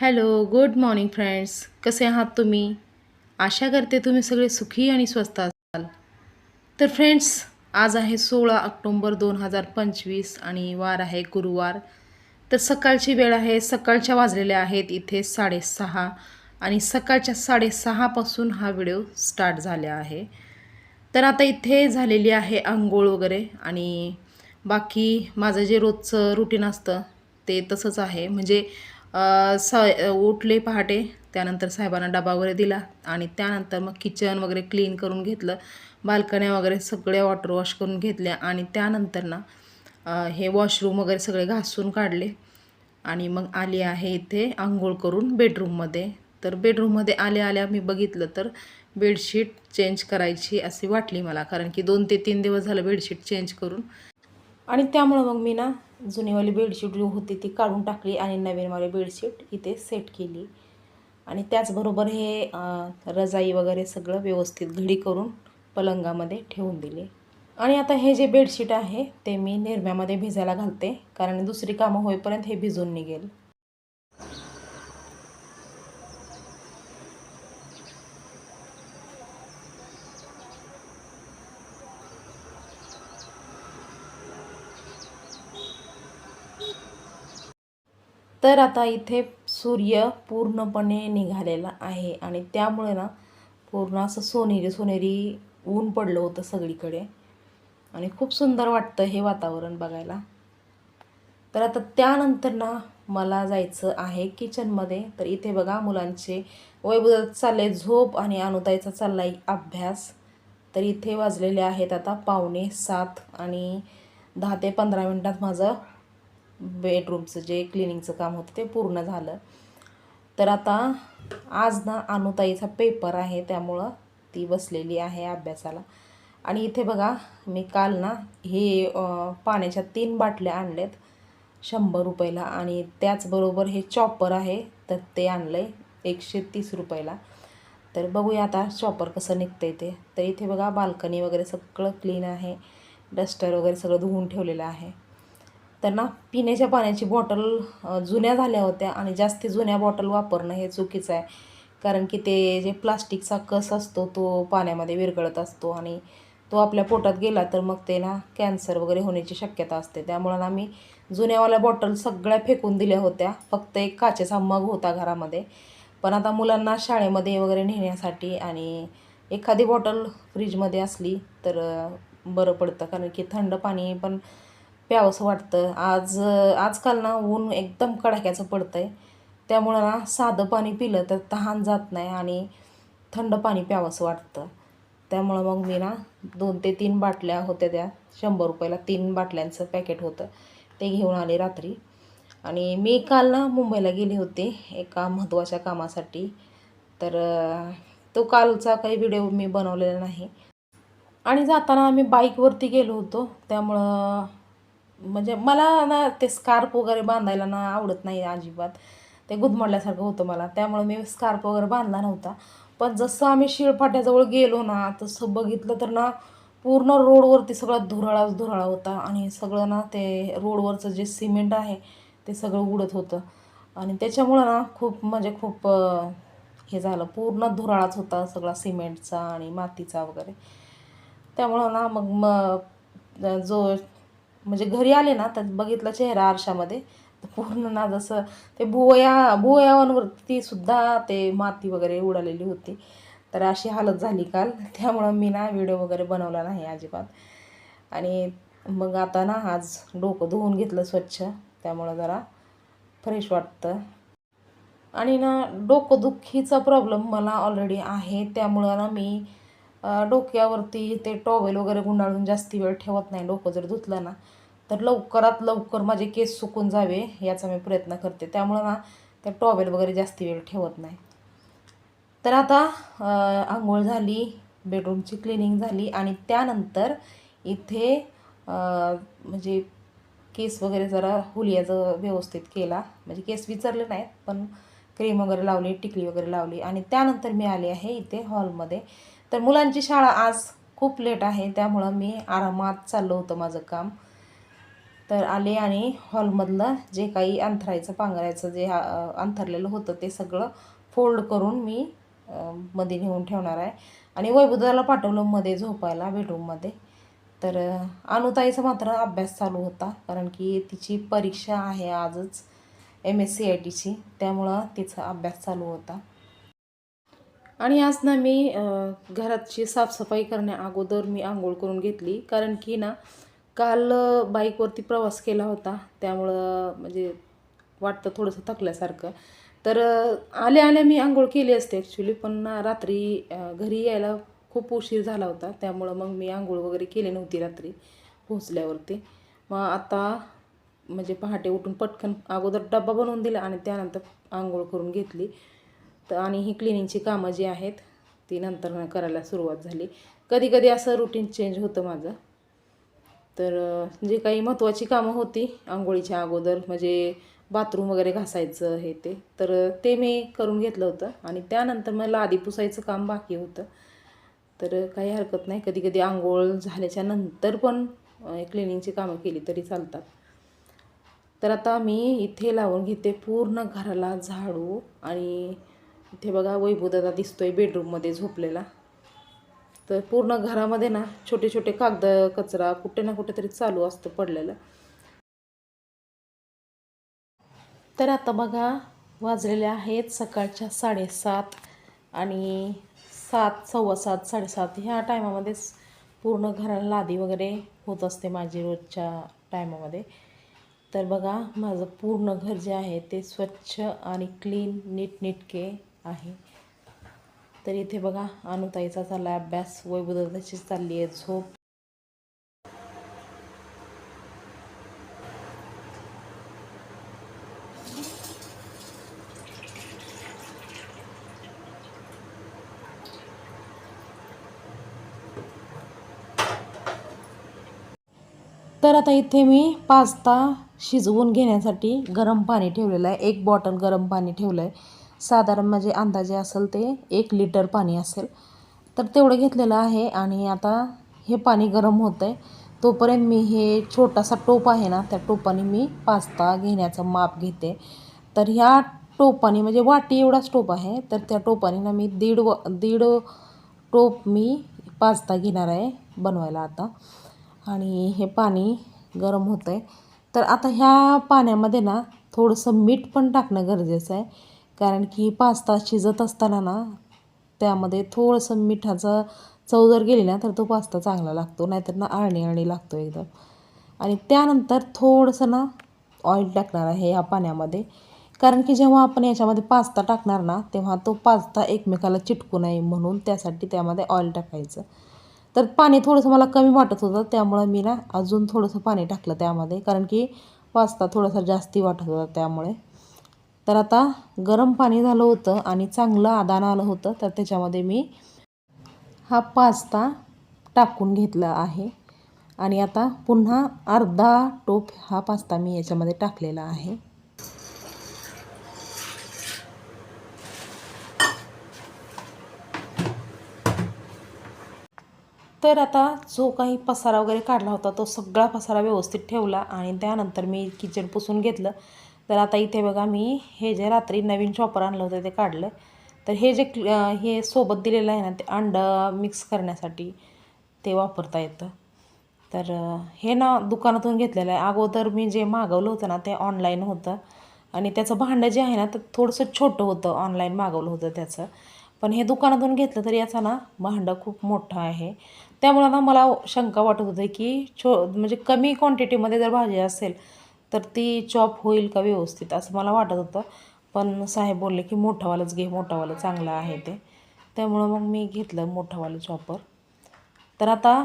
Hello good morning friends. कसे आहात तुम्ही? आशा करते तुम्ही सगळे सुखी आणि स्वस्त असाल. तर फ्रेंड्स आज आहे सोळा ऑक्टोंबर दोन हजार पंचवीस आणि वार आहे गुरुवार. तर सकाळची वेळ आहे सकाळच्या वाजलेल्या आहेत इथे साडेसहा आणि सकाळच्या साडेसहापासून हा व्हिडिओ स्टार्ट झाला आहे. तर आता इथे झालेली आहे आंघोळ वगैरे आणि बाकी माझं जे रोजचं रुटीन असतं ते तसंच आहे. म्हणजे स उठले पहाटे त्यानंतर साहेबांना डबा वगैरे दिला आणि त्यानंतर मग किचन वगैरे क्लीन करून घेतलं. बाल्कन्या वगैरे सगळे वॉटर वॉश करून घेतल्या आणि त्यानंतर ना हे वॉशरूम वगैरे सगळे घासून काढले. आणि मग आली आहे इथे आंघोळ करून बेडरूममध्ये तर बेडरूममध्ये आल्या आल्या मी बघितलं तर बेडशीट चेंज करायची अशी वाटली मला. कारण की दोन ते तीन दिवस झालं बेडशीट चेंज करून. आणि त्यामुळं मग मी ना जुनीवाली बेडशीट जी होती ती काढून टाकली आणि नवीनवाली बेडशीट इथे सेट केली. आणि त्याचबरोबर हे रजाई वगैरे सगळं व्यवस्थित घडी करून पलंगामध्ये ठेवून दिले. आणि आता हे जे बेडशीट आहे ते मी निरम्यामध्ये भिजायला घालते. कारण दुसरी कामं होईपर्यंत हे भिजून निघेल. तर आता इथे सूर्य पूर्णपणे निघालेला आहे आणि त्यामुळे ना पूर्ण असं सोनेरी सोनेरी ऊन पडलं होतं सगळीकडे. आणि खूप सुंदर वाटतं हे वातावरण बघायला. तर आता त्यानंतर ना मला जायचं आहे किचनमध्ये. तर इथे बघा मुलांचे वैभव चालले झोप आणि अनुताईचा चाललाय अभ्यास. तर इथे वाजलेले आहेत आता पावणे सात आणि दहा ते पंधरा मिनटात माझं बेडरूमचं जे क्लिनिंगचं काम होतं ते पूर्ण झालं. तर आता आज ना अनुताईचा पेपर आहे त्यामुळं ती बसलेली आहे अभ्यासाला. आणि इथे बघा मी काल ना हे पाण्याच्या तीन बाटल्या आणल्यात शंभर रुपयाला. आणि त्याचबरोबर हे चॉपर आहे तर ते आणलं आहे एकशे तीस रुपयाला. तर बघूया आता चॉपर कसं निघतंय ते. तर इथे बघा बाल्कनी वगैरे सगळं क्लीन आहे. डस्टर वगैरे सगळं धुवून ठेवलेलं आहे. त्यांना पिण्याच्या पाण्याची बॉटल जुन्या झाल्या होत्या आणि जास्त जुन्या बॉटल वापरणं हे चुकीचं आहे. कारण की ते जे प्लास्टिकचा कस असतो तो पाण्यामध्ये विरघळत असतो आणि तो आपल्या पोटात गेला तर मग ते ना कॅन्सर वगैरे होण्याची शक्यता असते. त्यामुळं ना मी जुन्यावाल्या बॉटल सगळ्या फेकून दिल्या होत्या. फक्त एक काचेचा मग होता घरामध्ये. पण आता मुलांना शाळेमध्ये वगैरे नेण्यासाठी आणि एखादी बॉटल फ्रीजमध्ये असली तर बरं पडतं. कारण की थंड पाणी पण प्यावंसं वाटतं. आज आजकाल ना ऊन एकदम कडाक्याचं पडतं आहे त्यामुळं ना साधं पाणी पिलं तर तहान जात नाही आणि थंड पाणी प्यावंसं वाटतं. त्यामुळं मग मी ना दोन ते तीन बाटल्या होत्या त्या. शंभर रुपयाला तीन बाटल्यांचं पॅकेट होतं. ते घेऊन आले रात्री. आणि मी काल ना मुंबईला गेले होते एका महत्त्वाच्या कामासाठी. तर तो कालचा काही व्हिडिओ मी बनवलेला नाही. आणि जाताना आम्ही बाईकवरती गेलो होतो. त्यामुळं म्हणजे मला ना ते स्कार्फ वगैरे बांधायला ना आवडत नाही अजिबात. ते गुदमडल्यासारखं होतं मला. त्यामुळं मी स्कार्फ वगैरे बांधला नव्हता. पण जसं आम्ही शिळफाट्याजवळ गेलो ना तसं बघितलं तर ना पूर्ण रोडवरती सगळा धुराळाच धुराळा होता. आणि सगळं ना ते रोडवरचं जे सिमेंट आहे ते सगळं उडत होतं. आणि त्याच्यामुळं ना खूप म्हणजे खूप हे झालं. पूर्ण धुराळाच होता सगळा सिमेंटचा आणि मातीचा वगैरे. त्यामुळं ना मग मग जो म्हणजे घरी आले ना तर बघितला चेहरा आरशामध्ये. पूर्ण ना जसं ते भुवया भुवयावरती सुद्धा ते माती वगैरे उडालेली होती. तर अशी हालत झाली काल. त्यामुळं मी ना व्हिडिओ वगैरे बनवला नाही अजिबात. आणि मग आता ना आज डोकं धुवून घेतलं स्वच्छ. त्यामुळं जरा फ्रेश वाटतं. आणि ना डोकंदुखीचा प्रॉब्लेम मला ऑलरेडी आहे. त्यामुळं ना मी डोक्यावरती ते टॉवेल वगैरे गुंडाळून जास्ती वेळ ठेवत नाही डोकं जर धुतलं ना तर लवकरात लवकर माझे केस सुकून जावे याचा मी प्रयत्न करते. त्यामुळं ना त्या टॉवेल वगैरे जास्ती वेळ ठेवत नाही. तर आता आंघोळ झाली बेडरूमची क्लिनिंग झाली आणि त्यानंतर इथे म्हणजे केस वगैरे जरा हुलियाचं व्यवस्थित केला. म्हणजे केस विचारले नाहीत पण क्रीम वगैरे लावली टिकली वगैरे लावली आणि त्यानंतर मी आले आहे इथे हॉलमध्ये. तर मुलांची शाळा आज खूप लेट आहे त्यामुळं मी आरामात चाललं होतं माझं काम. तर आले आणि हॉलमधलं जे काही अंथरायचं पांघरायचं जे हा अंथरलेलं होतं ते सगळं फोल्ड करून मी मध्ये नेऊन ठेवणार आहे. आणि वैभुदाला पाठवलं मध्ये झोपायला बेडरूममध्ये. तर अनुताईचा मात्र अभ्यास चालू होता कारण की तिची परीक्षा आहे आजच एम एस सी आय टीची त्यामुळं तिचा अभ्यास चालू होता. आणि आज ना मी घराची साफसफाई करण्या अगोदर मी आंघोळ करून घेतली. कारण की ना काल बाईकवरती प्रवास केला होता. त्यामुळं म्हणजे वाटतं थोडंसं थकल्यासारखं. तर आल्या आल्या मी आंघोळ केली असते ॲक्च्युली पण ना रात्री घरी यायला खूप उशीर झाला होता. त्यामुळं मग मी आंघोळ वगैरे केली नव्हती रात्री पोहोचल्यावरती. मग आता म्हणजे पहाटे उठून पटकन अगोदर डब्बा बनवून दिला आणि त्यानंतर आंघोळ करून घेतली. तर आणि ही क्लिनिंगची कामं जी आहेत ती नंतर करायला सुरुवात झाली. कधी कधी असं रुटीन चेंज होतं माझं. तर जे काही महत्त्वाची कामं होती आंघोळीच्या अगोदर म्हणजे बाथरूम वगैरे घासायचं हे ते तर ते मी करून घेतलं होतं. आणि त्यानंतर मला आधी पुसायचं काम बाकी होतं. तर काही हरकत नाही. कधी कधी आंघोळ झाल्याच्यानंतर पण क्लिनिंगची कामं केली तरी चालतात. तर आता मी इथे लावून घेते पूर्ण घराला झाडू आणि इथे बघा वैभवदादा दिसतोय बेडरूममध्ये झोपलेला. तर पूर्ण घरामध्ये ना छोटे छोटे कागद कचरा कुठे ना कुठे तरी चालू असतं पडलेलं. तर आता बघा वाजलेले आहेत सकाळच्या साडेसात आणि सात सव्वा सात साडेसात. ह्या टायमामध्येच पूर्ण घराला लादी वगैरे होत असते माझी रोजच्या टायमामध्ये तर बघा माझं पूर्ण घर जे आहे ते स्वच्छ आणि क्लीन नीटनेटके आहे. तर इथे बघा अनुताईचा चालला अभ्यास. वैभवदाची चालली आहे झोप. तर आता इथे मी पास्ता शिजवून घेण्यासाठी गरम पाणी ठेवलेलं आहे. एक बॉटल गरम पाणी ठेवलं आहे साधारण म्हणजे अंदाजे असेल ते एक लिटर पाणी असेल. तर तेवढं घेतलेलं आहे आणि आता हे पाणी गरम होतं आहे तोपर्यंत मी हे छोटासा टोप आहे ना त्या टोपाने मी पास्ता घेण्याचं माप घेते. तर ह्या टोपाने म्हणजे वाटी एवढाच टोप आहे. तर त्या टोपाने ना मी दीड व दीड टोप मी पास्ता घेणार आहे बनवायला आता. आणि हे पाणी गरम होतं आहे तर आता ह्या पाण्यामध्ये ना थोडंसं मीठ पण टाकणं गरजेचं आहे. कारण की पास्ता शिजत असताना ना त्यामध्ये थोडंसं मिठाचं चव जर गेली ना तर तो पास्ता चांगला लागतो. नाहीतर ना आळणी आळणी लागतो एकदम. आणि त्यानंतर थोडंसं ना ऑइल टाकणार आहे या पाण्यामध्ये. कारण की जेव्हा आपण याच्यामध्ये पास्ता टाकणार ना तेव्हा तो पास्ता एकमेकाला चिटकू नये म्हणून त्यासाठी त्यामध्ये ऑइल टाकायचं. तर पाणी थोडंसं मला कमी वाटत होतं त्यामुळं मी ना अजून थोडंसं पाणी टाकलं त्यामध्ये. कारण की पास्ता थोडासा जास्ती वाटत होता त्यामुळे. तर आता गरम पाणी झालं होतं आणि चांगलं आदान आलं होतं तर त्याच्यामध्ये मी हा पास्ता टाकून घेतला आहे. आणि आता पुन्हा अर्धा टोप हा पास्ता मी याच्यामध्ये टाकलेला आहे. तर आता जो काही पसारा वगैरे काढला होता तो सगळा पसारा व्यवस्थित ठेवला आणि त्यानंतर मी किचन पुसून घेतलं. तर आता इथे बघा मी हे जे रात्री नवीन चॉपर आणलं होतं ते काढलं. तर हे जे क्ल- हे सोबत दिलेलं आहे ना ते अंडं मिक्स करण्यासाठी ते वापरता येतं. तर हे ना दुकानातून घेतलेलं आहे. अगोदर मी जे मागवलं होतं ना ते ऑनलाईन होतं. आणि त्याचं भांडं जे आहे ना तर थोडंसं छोटं होतं ऑनलाईन मागवलं होतं त्याचं. पण हे दुकानातून घेतलं तर याचा ना भांडं खूप मोठं आहे. त्यामुळं ना मला शंका वाटत होती की छो म्हणजे कमी क्वांटिटीमध्ये जर भाजी असेल तर ती चॉप होईल का व्यवस्थित असं मला वाटत होतं. पण साहेब बोलले की मोठावालंच घे मोठावालं चांगलं आहे ते. त्यामुळं मग मी घेतलं मोठावालं चॉपर तर आता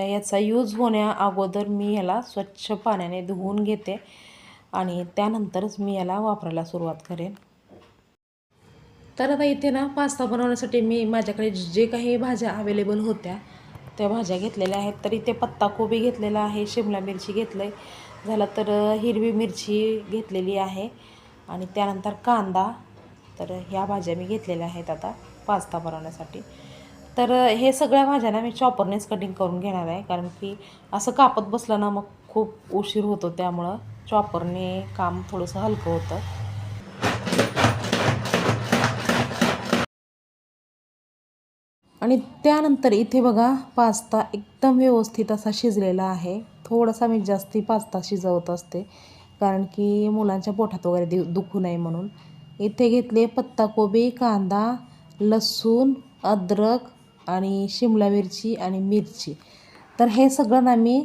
याचा यूज होण्या अगोदर मी याला स्वच्छ पाण्याने धुवून घेते आणि त्यानंतरच मी याला वापरायला सुरुवात करेन. तर आता इथे ना पास्ता बनवण्यासाठी मी माझ्याकडे जे काही भाज्या अवेलेबल होत्या त्या भाज्या घेतलेल्या आहेत. तर इथे पत्ताकोबी घेतलेला आहे शिमला मिरची घेतलं आहे झालं तर हिरवी मिरची घेतलेली आहे आणि त्यानंतर कांदा. तर ह्या भाज्या मी घेतलेल्या आहेत आता पास्ता बनवण्यासाठी. तर हे सगळ्या भाज्या ना मी चॉपरनेच कटिंग करून घेणार आहे कारण की असं कापत बसलं ना मग खूप उशीर होतो त्यामुळं चॉपरने काम थोडंसं हलकं होतं. आणि त्यानंतर इथे बघा पास्ता एकदम व्यवस्थित असा शिजलेला आहे. थोडासा मी जास्ती पास्ता शिजवत असते. कारण की मुलांच्या पोटात वगैरे दु दुखू नये म्हणून. इथे घेतले पत्ताकोबी कांदा लसूण अद्रक आणि शिमला मिरची आणि मिरची. तर हे सगळं ना मी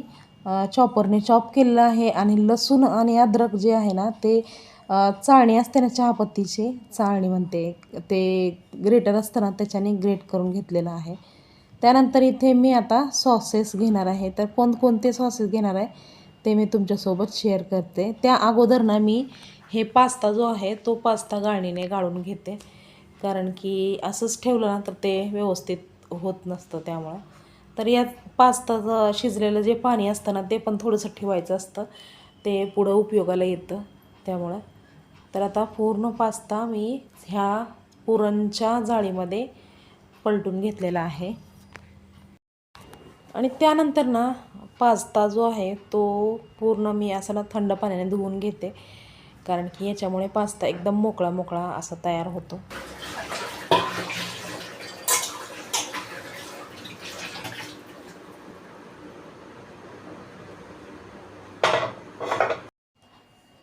चॉपरने चॉप केलेलं आहे आणि लसूण आणि अद्रक जे आहे ना ते चाळणी असते ना चहापत्तीची चाळणी म्हणते ते ग्रेटर असतं ना त्याच्याने ग्रेट करून घेतलेलं आहे. त्यानंतर इथे मी आता सॉसेस घेणार आहे. तर कोणकोणते सॉसेस घेणार आहे ते मी तुमच्यासोबत शेअर करते. त्या अगोदर ना मी हे पास्ता जो आहे तो पास्ता गाळणीने गाळून घेते. कारण की असंच ठेवलं ना तर ते व्यवस्थित होत नसतं त्यामुळं. तर यात पास्ताचं शिजलेलं जे पाणी असतं ना ते पण थोडंसं ठेवायचं असतं. ते पुढं उपयोगाला येतं त्यामुळं. तर आता पूर्ण पास्ता मी ह्या पुरणच्या जाळीमध्ये पलटून घेतलेला आहे. आणि त्यानंतर ना पास्ता जो आहे तो पूर्ण मी असा ना थंड पाण्याने धुवून घेते. कारण की याच्यामुळे पास्ता एकदम मोकळा मोकळा असा तयार होतो.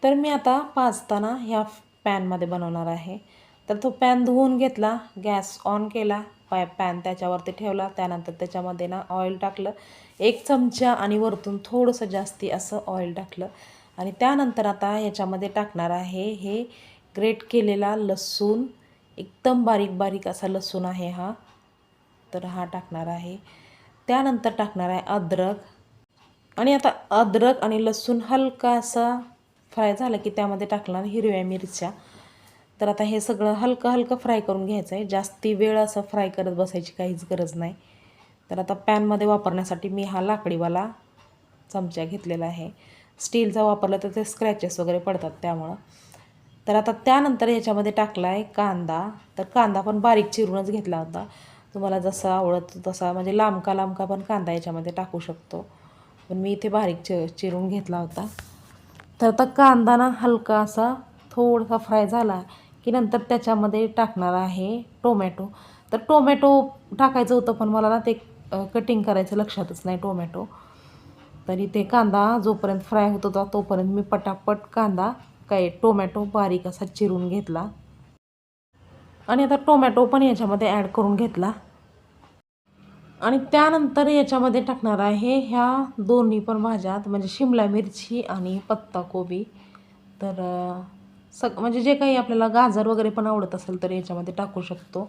तर मी आता पास्ता ना ह्या पॅनमध्ये बनवणार आहे. तर तो पॅन धुवून घेतला गॅस ऑन केला. पाय पॅन त्याच्यावरती ठेवला. त्यानंतर त्याच्यामध्ये ना ऑइल टाकलं. एक चमचा आणि वरतून थोडंसं जास्ती असं ऑइल टाकलं. आणि त्यानंतर आता याच्यामध्ये टाकणार आहे हे ग्रेट केलेला लसूण. एकदम बारीक बारीक असा लसूण आहे हा. तर हा टाकणार आहे. त्यानंतर टाकणार आहे अद्रक. आणि आता अद्रक आणि लसूण हलका असा फ्राय झाला की त्यामध्ये टाकणार हिरव्या मिरच्या. तर आता हे सगळं हलकं हलकं फ्राय करून घ्यायचं आहे जास्ती वेळ असं फ्राय करत बसायची काहीच गरज नाही. तर आता पॅनमध्ये वापरण्यासाठी मी हा लाकडीवाला चमचा घेतलेला आहे. स्टीलचा वापरला तर ते स्क्रॅचेस वगैरे पडतात त्यामुळं. तर आता त्यानंतर ह्याच्यामध्ये टाकला आहे कांदा. तर कांदा पण बारीक चिरूनच घेतला होता. तुम्हाला जसा आवडतं तसा म्हणजे लांबका लांबका पण कांदा याच्यामध्ये टाकू शकतो. पण मी इथे बारीक चि चिरून घेतला होता. तर आता कांदा ना हलका असा थोडासा फ्राय झाला. की नंतर त्याच्यामध्ये टाकणार आहे टोमॅटो. तर टोमॅटो टाकायचं होतं पण मला ना ते कटिंग करायचं लक्षातच नाही टोमॅटो. तरी ते कांदा जोपर्यंत फ्राय होत होता तोपर्यंत मी पटापट कांदा काय टोमॅटो बारीक असा चिरून घेतला. आणि आता टोमॅटो पण याच्यामध्ये ॲड करून घेतला. आणि त्यानंतर याच्यामध्ये टाकणार आहे ह्या दोन्ही पण भाज्यात म्हणजे शिमला मिरची आणि पत्ताकोबी. तर सग म्हणजे जे काही आपल्याला गाजर वगैरे पण आवडत असेल तर याच्यामध्ये टाकू शकतो.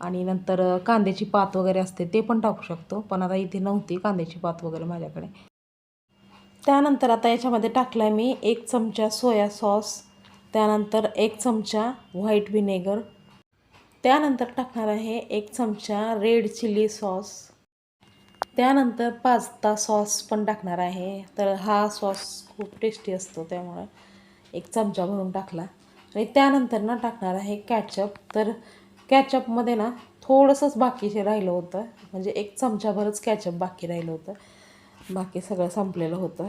आणि नंतर कांद्याची पात वगैरे असते ते पण टाकू शकतो. पण आता इथे नव्हती कांद्याची पात वगैरे माझ्याकडे. त्यानंतर आता याच्यामध्ये टाकला आहे मी एक चमचा सोया सॉस त्यानंतर एक चमचा व्हाईट व्हिनेगर त्यानंतर टाकणार आहे एक चमचा रेड चिली सॉस त्यानंतर पास्ता सॉस पण टाकणार आहे. तर हा सॉस खूप टेस्टी असतो त्यामुळं. एक चमचा भरून टाकला. आणि त्यानंतर ना टाकणार आहे कॅचअप तर कॅचअपमध्ये ना थोडंसंच बाकीचे राहिलं होतं. म्हणजे एक चमचाभरच कॅचअप बाकी राहिलं होतं. बाकी सगळं संपलेलं होतं.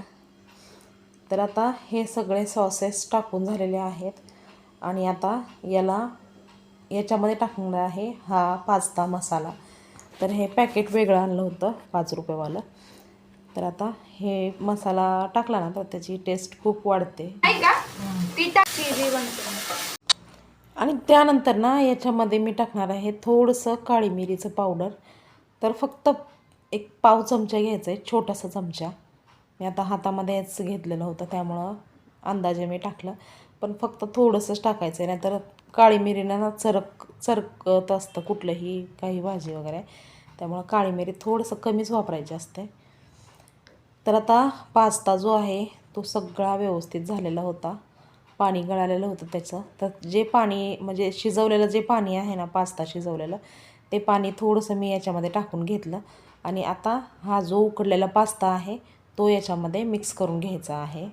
तर आता हे सगळे सॉसेस टाकून झालेले आहेत. आणि आता याला याच्यामध्ये टाकणार आहे हा पास्ता मसाला. तर हे पॅकेट वेगळं आणलं होतं पाच रुपयेवालं. तर आता हे मसाला टाकला ना तर त्याची टेस्ट खूप वाढते. आणि त्यानंतर ना याच्यामध्ये मी टाकणार आहे थोडंसं काळी मिरीचं पावडर. तर फक्त एक पाव चमचा घ्यायचा आहे छोटासा चमचा. मी आता हातामध्येच घेतलेलं होतं त्यामुळं अंदाजे मी टाकलं. पण फक्त थोडंसंच टाकायचं आहे नाहीतर काळी मिरीनं ना चरक चरकत असतं कुठलंही काही भाजी वगैरे. त्यामुळं काळी मिरी थोडंसं कमीच वापरायची असते. तर आता पास्ता जो आहे तो सगळा व्यवस्थित झालेला होता. पाणी गळालेलं होतं त्याचं. तर जे पाणी म्हणजे शिजवलेलं जे पाणी आहे ना पास्ता शिजवलेलं ते पाणी थोडंसं मी याच्यामध्ये टाकून घेतलं. आणि आता हा जो उकडलेला पास्ता आहे तो याच्यामध्ये मिक्स करून घ्यायचा आहे.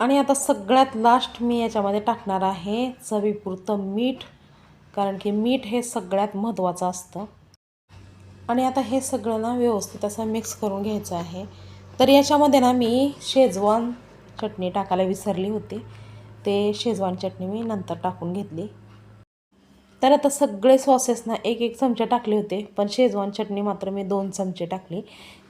आणि आता सगळ्यात लास्ट मी याच्यामध्ये टाकणार आहे चवीपुरतं मीठ कारण की मीठ हे सगळ्यात महत्त्वाचं असतं. आणि आता हे सगळं ना व्यवस्थित असं मिक्स करून घ्यायचं आहे. तर याच्यामध्ये ना मी शेजवान चटणी टाकायला विसरली होती. ते शेजवान चटणी मी नंतर टाकून घेतली. तर आता सगळे सॉसेस ना एक एक चमचे टाकले होते पण शेजवान चटणी मात्र मी दोन चमचे टाकली.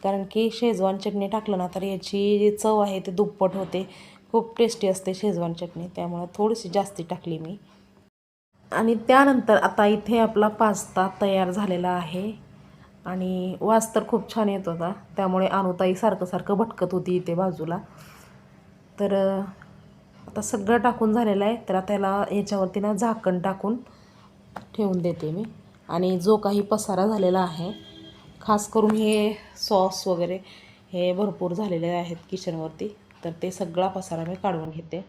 कारण की शेजवान चटणी टाकलं ना तर याची जी चव आहे ती दुप्पट होते. खूप टेस्टी असते शेजवान चटणी त्यामुळे थोडीशी जास्ती टाकली मी. आणि त्यानंतर आता इथे आपला पास्ता तयार झालेला आहे. आणि वास तर खूप छान येत होता. त्यामुळे अनुताई सारखं सारखं भटकत होती इथे बाजूला. तर आता सगळं टाकून झालेलं आहे. तर आता त्याला याच्यावरती ना झाकण टाकून ठेवून देते मी. आणि जो काही पसारा झालेला आहे खास करून हे सॉस वगैरे हे भरपूर झालेले आहेत किचनवरती तर ते सगळा पसारा मी काढून घेते.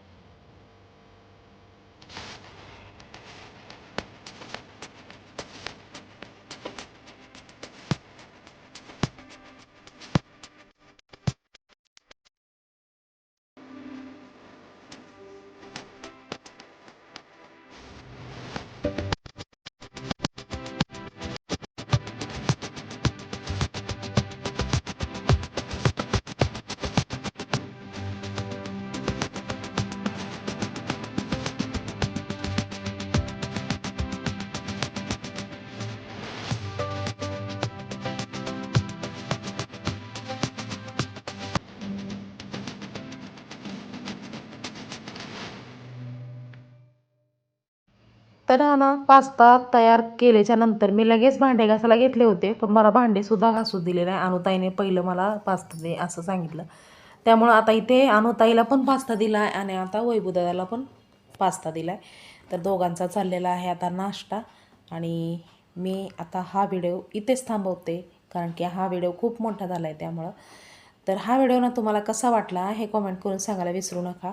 तर ना पास्ता तयार केल्याच्यानंतर मी लगेच भांडे घासायला घेतले होते पण मला भांडेसुद्धा घासू दिले नाही. अनुताईने पहिलं मला पास्ता दे असं सांगितलं. त्यामुळं आता इथे अनुताईला पण पास्ता दिला आहे आणि आता वैभुदादाला पण पास्ता दिला आहे तर दोघांचा चाललेला आहे आता नाश्ता आणि मी आता हा व्हिडिओ इथेच थांबवते कारण की हा व्हिडिओ खूप मोठा झाला आहे त्यामुळं. तर हा व्हिडिओ ना तुम्हाला कसा वाटला हे कॉमेंट करून सांगायला विसरू नका.